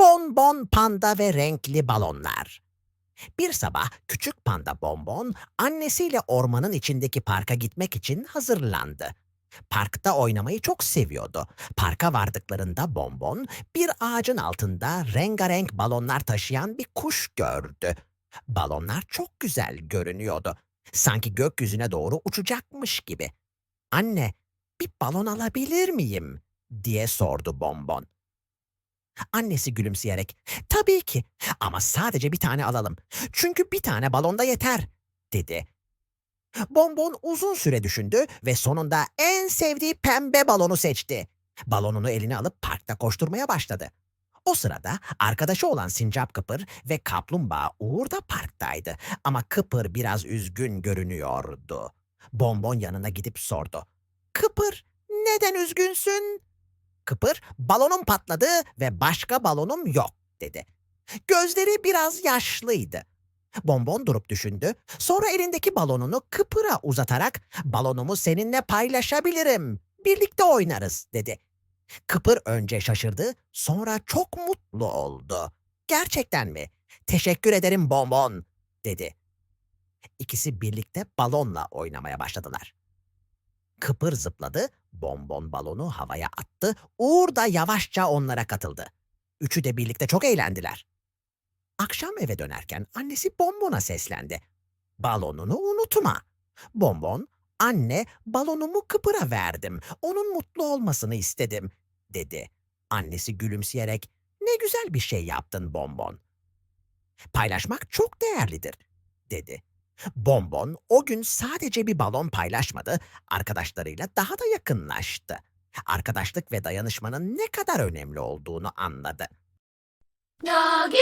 Bonbon panda ve renkli balonlar. Bir sabah küçük panda Bonbon annesiyle ormanın içindeki parka gitmek için hazırlandı. Parkta oynamayı çok seviyordu. Parka vardıklarında Bonbon bir ağacın altında rengarenk balonlar taşıyan bir kuş gördü. Balonlar çok güzel görünüyordu. Sanki gökyüzüne doğru uçacakmış gibi. Anne, bir balon alabilir miyim? diye sordu Bonbon. Annesi gülümseyerek, tabii ki ama sadece bir tane alalım. Çünkü bir tane balonda yeter, dedi. Bonbon uzun süre düşündü ve sonunda en sevdiği pembe balonu seçti. Balonunu eline alıp parkta koşturmaya başladı. O sırada arkadaşı olan Sincap Kıpır ve Kaplumbağa Uğur da parktaydı. Ama Kıpır biraz üzgün görünüyordu. Bonbon yanına gidip sordu. Kıpır, neden üzgünsün? Kıpır, balonum patladı ve başka balonum yok, dedi. Gözleri biraz yaşlıydı. Bonbon durup düşündü. Sonra elindeki balonunu Kıpır'a uzatarak balonumu seninle paylaşabilirim. Birlikte oynarız dedi. Kıpır önce şaşırdı, sonra çok mutlu oldu. Gerçekten mi? Teşekkür ederim Bonbon dedi. İkisi birlikte balonla oynamaya başladılar. Kıpır zıpladı, bonbon balonu havaya attı, Uğur da yavaşça onlara katıldı. Üçü de birlikte çok eğlendiler. Akşam eve dönerken annesi Bonbon'a seslendi. Balonunu unutma. Bonbon, anne balonumu Kıpır'a verdim. Onun mutlu olmasını istedim, dedi. Annesi gülümseyerek, ne güzel bir şey yaptın Bonbon. Paylaşmak çok değerlidir, dedi. Bonbon o gün sadece bir balon paylaşmadı, arkadaşlarıyla daha da yakınlaştı. Arkadaşlık ve dayanışmanın ne kadar önemli olduğunu anladı. Nagi